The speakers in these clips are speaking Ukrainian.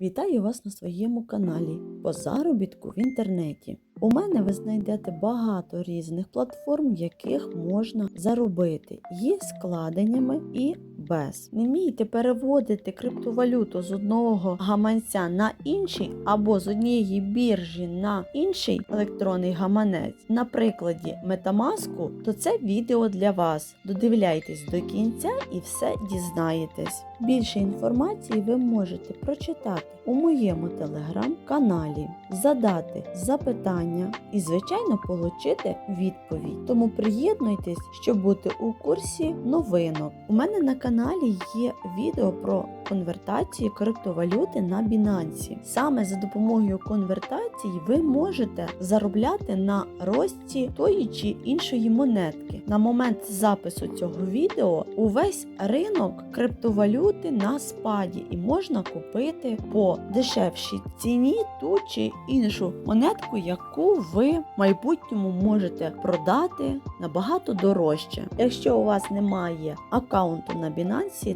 Вітаю вас на своєму каналі по заробітку в інтернеті. У мене ви знайдете багато різних платформ, яких можна заробити. Є складеннями і без. Не вмієте переводити криптовалюту з одного гаманця на інший або з однієї біржі на інший електронний гаманець, на прикладі Metamask, то це відео для вас. Додивляйтесь до кінця і все дізнаєтесь. Більше інформації ви можете прочитати у моєму телеграм-каналі, задати запитання і, звичайно, отримати відповідь. Тому приєднуйтесь, щоб бути у курсі новинок. У мене на каналі є відео про конвертацію криптовалюти на Binance. Саме за допомогою конвертації ви можете заробляти на рості тої чи іншої монетки. На момент запису цього відео увесь ринок криптовалюти на спаді і можна купити по дешевшій ціні ту чи іншу монетку, яку ви в майбутньому можете продати набагато дорожче. Якщо у вас немає аккаунту на Binance,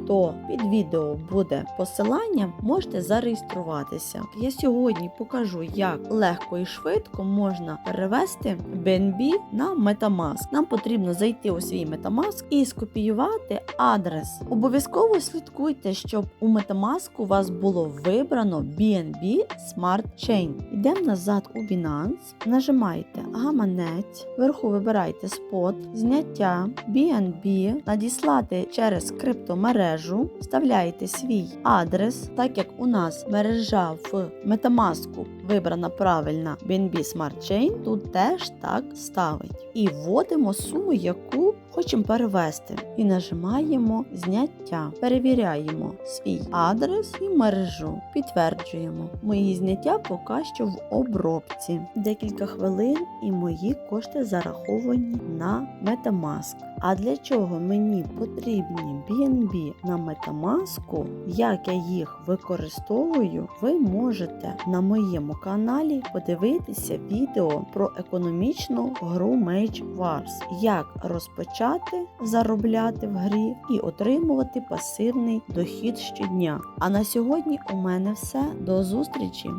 то під відео буде посилання, можете зареєструватися. Я сьогодні покажу, як легко і швидко можна перевести BNB на Metamask. Нам потрібно зайти у свій Metamask і скопіювати адрес. Обов'язково слідкуйте, щоб у Metamask у вас було вибрано BNB Smart Chain. Йдемо назад у Binance, нажимаєте гаманець, вверху вибирайте спот, зняття BNB, надіслати через криптомережу, вставляєте свій адрес, так як у нас мережа в Metamask вибрана правильна BNB Smart Chain, тут теж так ставить. І вводимо суму, яку хочемо перевести. І нажимаємо зняття. Перевіряємо свій адрес і мережу. Підтверджуємо. Мої зняття поки що в обробці. Декілька хвилин і мої кошти зараховані на Metamask. А для чого мені потрібні BNB на Metamask, як я їх використовую, ви можете на моєму каналі подивитися відео про економічну гру Mage Wars, як розпочати заробляти в грі і отримувати пасивний дохід щодня. А на сьогодні у мене все. До зустрічі!